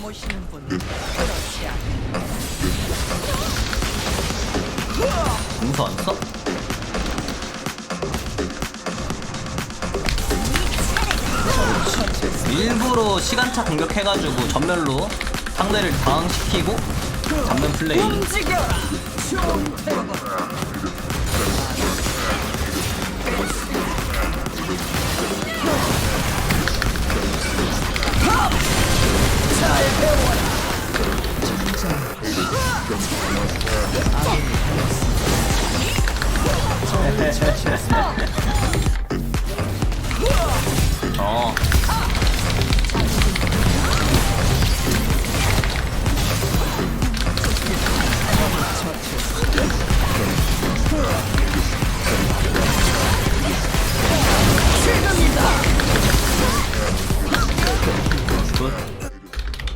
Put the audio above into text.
모시는 분 그렇지 않아. 공수 안 써? 일부러 시간차 공격해가지고 전멸로 상대를 당황시키고 잡는 플레이 움직여라. Christmas.